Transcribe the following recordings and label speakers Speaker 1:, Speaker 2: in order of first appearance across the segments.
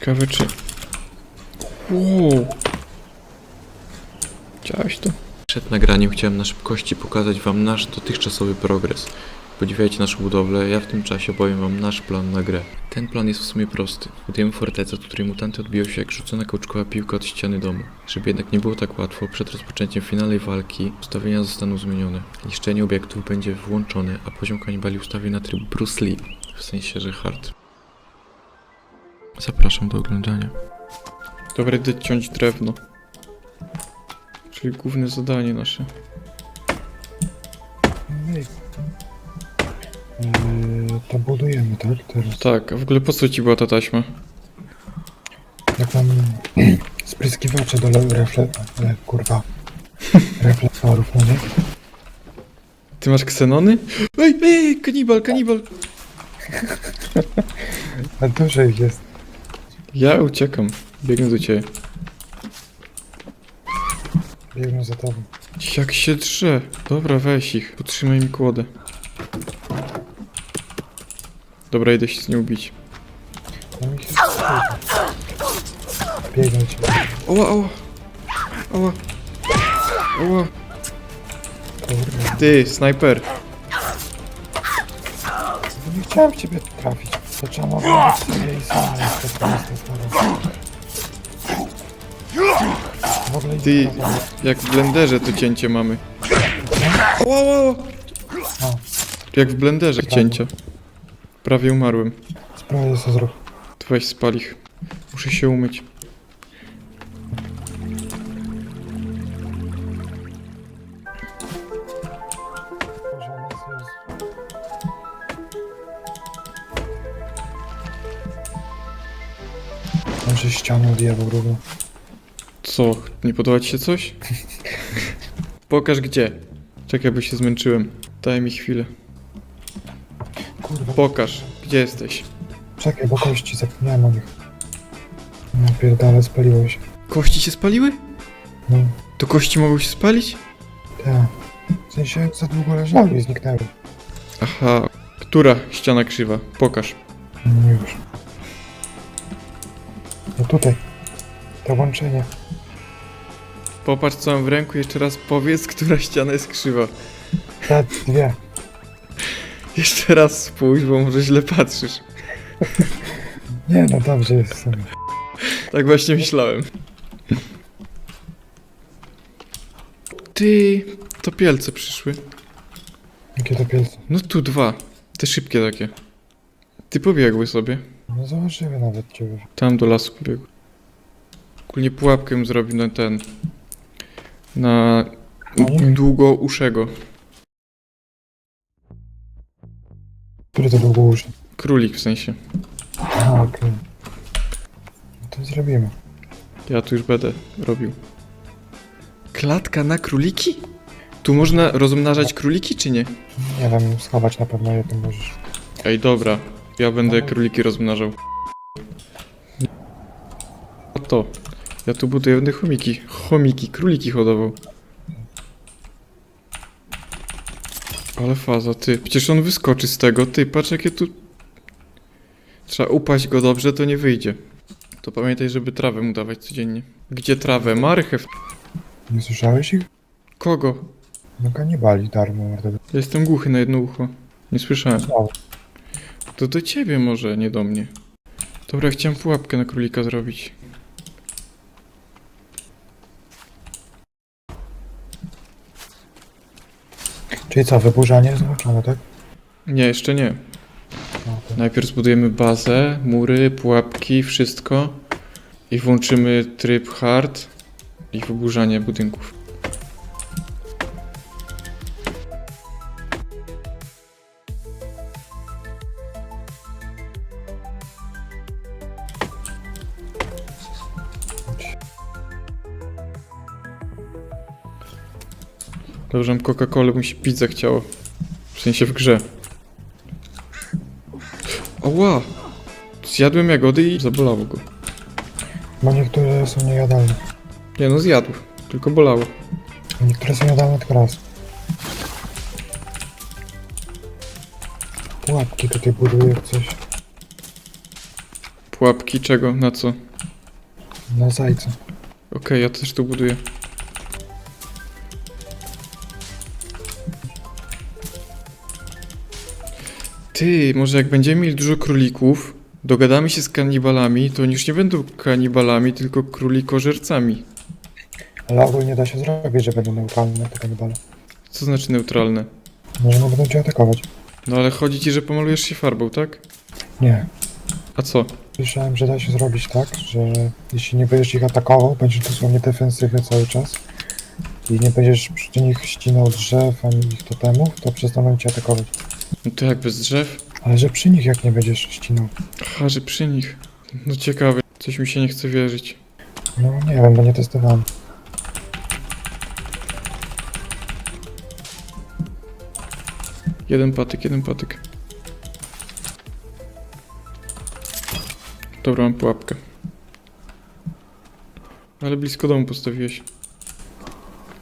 Speaker 1: Ciekawe czy... Wow. Chciałeś to? Przed nagraniem chciałem na szybkości pokazać wam nasz dotychczasowy progres. Podziwiajcie naszą budowlę, ja w tym czasie opowiem wam nasz plan na grę. Ten plan jest w sumie prosty. Budujemy fortecę, od której mutanty odbiją się jak rzucona kauczkowa piłka od ściany domu. Żeby jednak nie było tak łatwo, przed rozpoczęciem finalnej walki ustawienia zostaną zmienione. Niszczenie obiektów będzie włączone, a poziom kanibali ustawi na tryb Bruce Lee, w sensie, że hard. Zapraszam do oglądania. Dobra, idę ciąć drewno. Czyli główne zadanie nasze.
Speaker 2: Yy, to budujemy, tak? Teraz.
Speaker 1: Tak, a w ogóle po co ci była ta taśma?
Speaker 2: Jak mam spryskiwacze do le- refle... Le, kurwa. Reflektorów, no nie?
Speaker 1: Ty masz ksenony? Ej, ej, kanibal, kanibal!
Speaker 2: A dużo ich jest.
Speaker 1: Ja uciekam. Biegnę do ciebie.
Speaker 2: Biegną za tobą.
Speaker 1: Jak się drze. Dobra, weź ich. Potrzymaj mi kłodę. Dobra, idę się z nią bić.
Speaker 2: Tam ich jest kilka. Biegną ci.
Speaker 1: Oła, oła. Oła. Oła. Ty, snajper.
Speaker 2: No Nie chciałem ciebie trafić. Ogóle
Speaker 1: Ty, jak w blenderze to cięcie mamy. Oła.
Speaker 2: A.
Speaker 1: Jak w blenderze cięcia. Prawie umarłem.
Speaker 2: Sprawdzę co zrób.
Speaker 1: To weź spal ich. Muszę się umyć.
Speaker 2: Może ścianę odjebał drugą.
Speaker 1: Co? Nie podoba ci się coś? Pokaż gdzie. Czekaj, bo się zmęczyłem. Daj mi chwilę.
Speaker 2: Kurwa,
Speaker 1: Pokaż, gdzie jesteś.
Speaker 2: czekaj, bo kości zapomniałem o nich. No pierdale, spaliło się.
Speaker 1: Kości się spaliły?
Speaker 2: No,
Speaker 1: To kości mogą się spalić?
Speaker 2: tak. W sensie za długo leżały i zniknęły.
Speaker 1: Aha. Która ściana krzywa? Pokaż.
Speaker 2: No już. No tutaj. To łączenie.
Speaker 1: Popatrz co mam w ręku, jeszcze raz powiedz, która ściana jest krzywa.
Speaker 2: Te dwie.
Speaker 1: Jeszcze raz spójrz, bo może źle patrzysz.
Speaker 2: Nie no, dobrze jest w sumie.
Speaker 1: Tak właśnie myślałem. Ty, to pielce przyszły.
Speaker 2: Jakie to pielce.
Speaker 1: No tu dwa. Te szybkie takie. Ty pobiegły sobie.
Speaker 2: No zobaczymy nawet ciebie.
Speaker 1: Tam do lasu pobiegły. Ogólnie pułapkę zrobił na ten. Na długo uszego.
Speaker 2: Który to długo uży?
Speaker 1: Królik w sensie.
Speaker 2: A, okej. No to zrobimy.
Speaker 1: Ja tu już będę robił. Klatka na króliki? Tu można rozmnażać króliki czy nie?
Speaker 2: Nie wiem, schować na pewno jedno możesz.
Speaker 1: Ej, dobra. Ja będę króliki rozmnażał. Oto. Ja tu buduję będę chomiki. Chomiki, króliki hodował. Ale faza, ty. Przecież on wyskoczy z tego. Ty, patrz jakie tu... Trzeba upaść go dobrze, to nie wyjdzie. To pamiętaj, żeby trawę mu dawać codziennie. Gdzie trawę? Marchew.
Speaker 2: Nie słyszałeś ich?
Speaker 1: Kogo?
Speaker 2: No kanibali darmo, mordę.
Speaker 1: Ja Jestem głuchy na jedno ucho. Nie słyszałem.
Speaker 2: Znowu.
Speaker 1: To do ciebie może, nie do mnie. Dobra, chciałem pułapkę na królika zrobić.
Speaker 2: Czyli co, wyburzanie włączone, tak?
Speaker 1: Nie, jeszcze nie.
Speaker 2: No,
Speaker 1: Najpierw zbudujemy bazę, mury, pułapki, wszystko. I włączymy tryb hard i wyburzanie budynków. Dobrze, mam Coca-Colę, mu się pić zachciało. W sensie w grze. Oła! Zjadłem jagody i zabolało go.
Speaker 2: Bo niektóre są niejadalne.
Speaker 1: Nie no, zjadł. Tylko bolało.
Speaker 2: Niektóre są jadalne tylko raz. Pułapki tutaj buduję jak coś.
Speaker 1: Pułapki czego? Na co? Okej,
Speaker 2: Na zajca.
Speaker 1: ja też tu buduję. Ty, może jak będziemy mieli dużo królików, dogadamy się z kanibalami, to oni już nie będą kanibalami, tylko królikożercami.
Speaker 2: Ale ogólnie da się zrobić, że będą neutralne te kanibale.
Speaker 1: Co znaczy neutralne?
Speaker 2: Może nie będą cię atakować.
Speaker 1: No ale chodzi ci, że pomalujesz się farbą, tak?
Speaker 2: Nie.
Speaker 1: A co?
Speaker 2: Słyszałem, że da się zrobić tak, że jeśli nie będziesz ich atakował, będziesz dosłownie defensywny cały czas i nie będziesz przy nich ścinał drzew ani ich totemów, to przestaną cię atakować.
Speaker 1: No to jak bez drzew?
Speaker 2: Ale że przy nich jak nie będziesz ścinał?
Speaker 1: Aha, że przy nich. No ciekawe, coś mi się nie chce wierzyć.
Speaker 2: No nie wiem, bo nie testowałem.
Speaker 1: Jeden patyk, jeden patyk. Dobra, mam pułapkę. Ale blisko domu postawiłeś.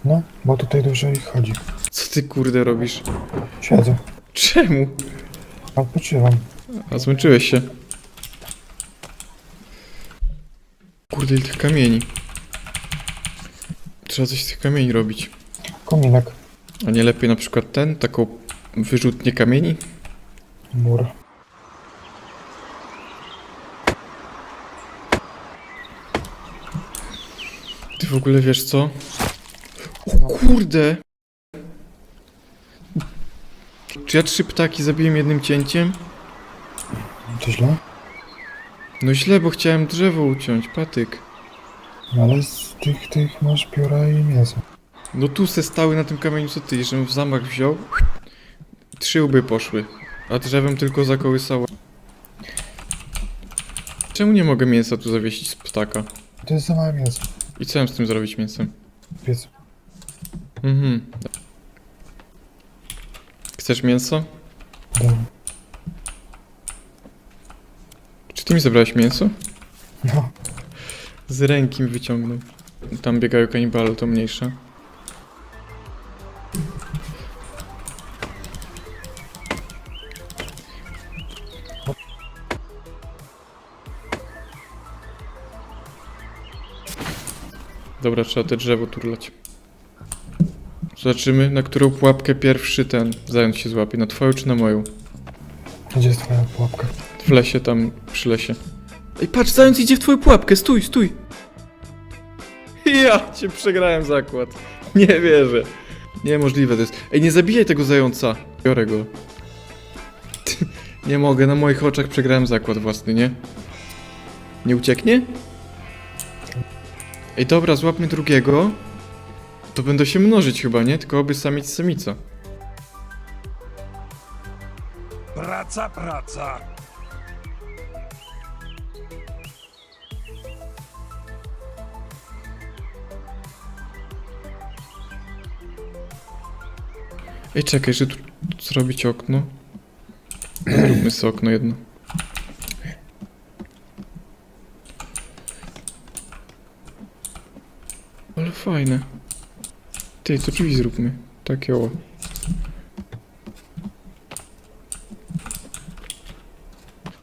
Speaker 2: No, bo tutaj dużo ich chodzi.
Speaker 1: Co ty kurde robisz?
Speaker 2: Siedzę,
Speaker 1: Czemu?
Speaker 2: odpoczywam.
Speaker 1: A zmęczyłeś się. Kurde, ile tych kamieni. Trzeba coś z tych kamieni robić.
Speaker 2: Kominek,
Speaker 1: A nie lepiej na przykład ten, taką wyrzutnię kamieni?
Speaker 2: mur.
Speaker 1: Ty w ogóle wiesz co? O kurde! Czy ja trzy ptaki zabiłem jednym cięciem?
Speaker 2: To źle?
Speaker 1: No źle, bo chciałem drzewo uciąć, patyk.
Speaker 2: No ale z tych, tych masz pióra i mięso.
Speaker 1: No tu se stały na tym kamieniu co ty, żebym w zamach wziął. Trzy łby poszły, a drzewem tylko zakołysało. Czemu nie mogę mięsa tu zawiesić z ptaka?
Speaker 2: To jest za małe mięso.
Speaker 1: I co mam z tym zrobić mięsem?
Speaker 2: Piec.
Speaker 1: Mhm. Chcesz mięso?
Speaker 2: Dobra.
Speaker 1: Czy ty mi zabrałeś mięso?
Speaker 2: No,
Speaker 1: Z ręki mi wyciągnął. Tam biegają kanibale, to mniejsza. Dobra, trzeba te drzewo turlać. Zobaczymy, na którą pułapkę pierwszy ten zając się złapie. Na twoją czy na moją?
Speaker 2: gdzie jest twoja pułapka?
Speaker 1: W lesie, tam przy lesie. Ej, patrz, zając idzie w twoją pułapkę, stój, stój! Ja cię przegrałem zakład. Nie wierzę. Niemożliwe to jest. Ej, nie zabijaj tego zająca. Biorę go. Nie mogę, na moich oczach przegrałem zakład własny, nie? Nie ucieknie? Ej, dobra, złapmy drugiego. To będą się mnożyć chyba, nie? Tylko oby samiec samica.
Speaker 3: Praca, praca.
Speaker 1: Ej, czekaj, że tu zrobić okno. Zróbmy sobie okno jedno. Ale fajne. Ty, to drzwi zróbmy. Takie o.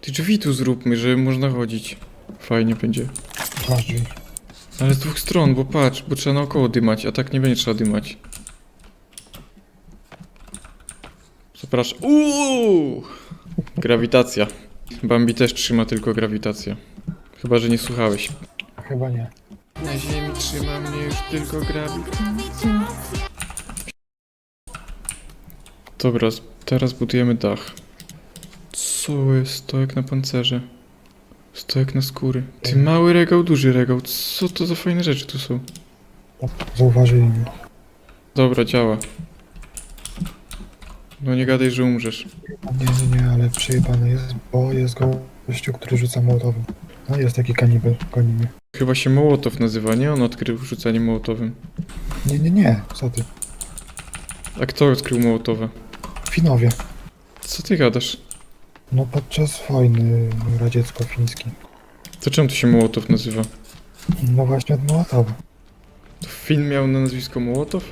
Speaker 1: Ty drzwi tu zróbmy, żeby można chodzić. Fajnie będzie.
Speaker 2: Masz drzwi.
Speaker 1: Ale z dwóch stron, bo patrz, bo trzeba naokoło dymać, a tak nie będzie trzeba dymać. Zapraszam. Uuu! Grawitacja. Bambi też trzyma tylko grawitację. Chyba, że nie słuchałeś.
Speaker 2: Chyba nie.
Speaker 1: Na ziemi trzyma mnie już tylko grawitacja. Dobra, teraz budujemy dach. Co jest? Stojak na pancerze. Stojak na skóry. Ty mały regał, duży regał. Co to za fajne rzeczy tu są?
Speaker 2: Zauważyli mnie.
Speaker 1: Dobra, działa. No nie gadaj, że umrzesz.
Speaker 2: Nie, nie, nie, ale przejebany jest, bo jest gościu, który rzuca mołotowym. No jest taki kanibal, goni mnie.
Speaker 1: Chyba się Mołotow nazywa, nie? On odkrył rzucanie Mołotowym.
Speaker 2: Nie, nie, nie, co ty?
Speaker 1: A kto odkrył Mołotowe?
Speaker 2: Finowie.
Speaker 1: Co ty gadasz?
Speaker 2: No podczas wojny radziecko-fińskiej.
Speaker 1: To czemu to się Mołotow nazywa?
Speaker 2: No właśnie od Mołotowa.
Speaker 1: To Fin miał na nazwisko Mołotow?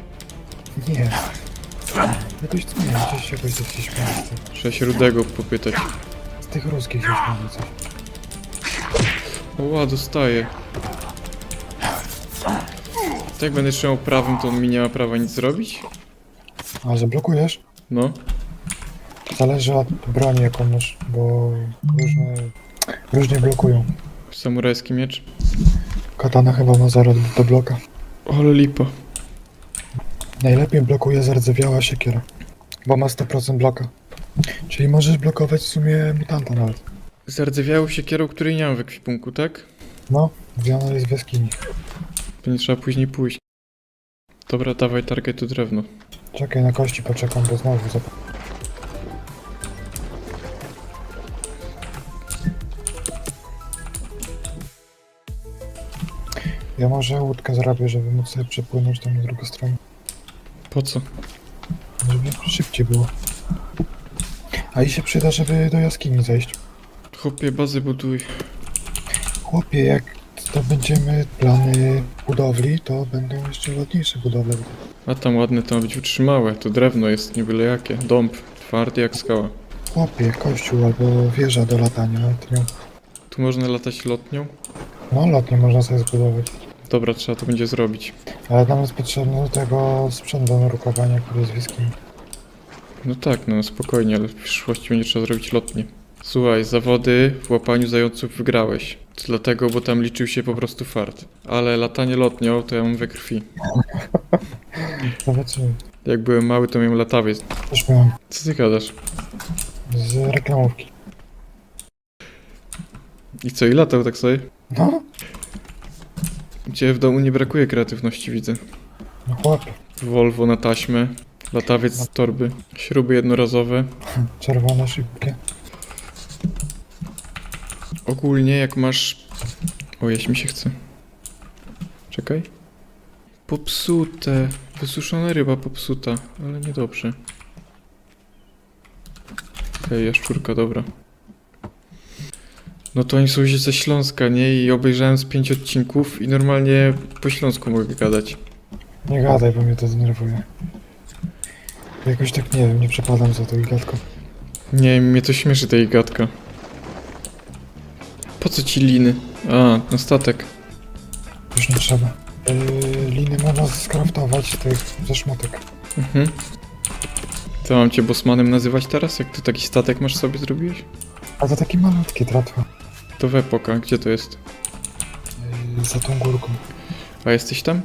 Speaker 2: Nie. Jakoś co nie, gdzieś jakoś ze śmieszne.
Speaker 1: Trzeba się Rudego popytać.
Speaker 2: Z tych ruskich już mówię coś.
Speaker 1: Oła, dostaję. Tak jak będę trzymał prawym, to on mi nie ma prawa nic zrobić?
Speaker 2: A że blokujesz?
Speaker 1: No.
Speaker 2: Zależy od broni jaką masz, bo różne, różnie blokują.
Speaker 1: Samurajski miecz.
Speaker 2: Katana chyba ma 0 do bloka.
Speaker 1: Ale lipa.
Speaker 2: Najlepiej blokuje zardzewiała siekiera, bo ma 100% bloka. Czyli możesz blokować w sumie mutanta nawet.
Speaker 1: Zardzewiałą siekierą, której nie mam w ekwipunku, tak?
Speaker 2: No, gdzie ona jest w jaskini.
Speaker 1: Nie trzeba później pójść. Dobra, dawaj targetu drewno.
Speaker 2: Czekaj, na kości poczekam, bo znowu zap... Ja może łódkę zrobię, żeby móc sobie przepłynąć tam na drugą stronę.
Speaker 1: Po co?
Speaker 2: Żeby szybciej było. A i się przyda, żeby do jaskini zejść.
Speaker 1: Chłopie, bazy buduj.
Speaker 2: Chłopie, jak to będziemy plany budowli, to będą jeszcze ładniejsze budowle.
Speaker 1: A tam ładne to ma być wytrzymałe. To drewno jest nie byle jakie. Dąb. Twardy jak skała.
Speaker 2: Chłopie, kościół albo wieża do latania. Nie...
Speaker 1: Tu można latać lotnią.
Speaker 2: No, lotnie można sobie zbudować.
Speaker 1: Dobra, trzeba to będzie zrobić.
Speaker 2: Ale nam jest potrzebny do tego sprzęt do nurkowania, który jest.
Speaker 1: No tak, no spokojnie, ale w przyszłości będzie trzeba zrobić lotnie. Słuchaj, zawody w łapaniu zająców wygrałeś. To dlatego, bo tam liczył się po prostu fart. Ale latanie lotnią to ja mam we krwi.
Speaker 2: Zobaczymy.
Speaker 1: Jak byłem mały, to miałem latawiec.
Speaker 2: Też
Speaker 1: Co ty gadasz?
Speaker 2: z reklamówki.
Speaker 1: I co, i latał tak sobie?
Speaker 2: No,
Speaker 1: Gdzie w domu nie brakuje kreatywności, widzę.
Speaker 2: no chłopie.
Speaker 1: Volvo na taśmę, latawiec z torby, śruby jednorazowe.
Speaker 2: Czerwone, szybkie.
Speaker 1: Ogólnie jak masz... O, jeść mi się chce. Czekaj. Popsute. Wysuszona ryba popsuta, ale niedobrze. Okej, jaszczurka, dobra. No to oni są ze Śląska, nie? I obejrzałem z pięć odcinków i normalnie po śląsku mogę gadać.
Speaker 2: Nie gadaj, bo mnie to zdenerwuje. Jakoś tak nie wiem, nie przepadam za tą gadką.
Speaker 1: Nie, mnie to śmieszy ta gadka. Po co ci liny? A, na statek.
Speaker 2: Już nie trzeba. Yy, liny można skraftować tych ze szmotek.
Speaker 1: Mhm. To mam cię bosmanem nazywać teraz, jak ty taki statek masz sobie zrobiłeś?
Speaker 2: A to takie malutkie tratwa.
Speaker 1: To w epoka, gdzie to jest?
Speaker 2: Yy, za tą górką.
Speaker 1: A jesteś tam?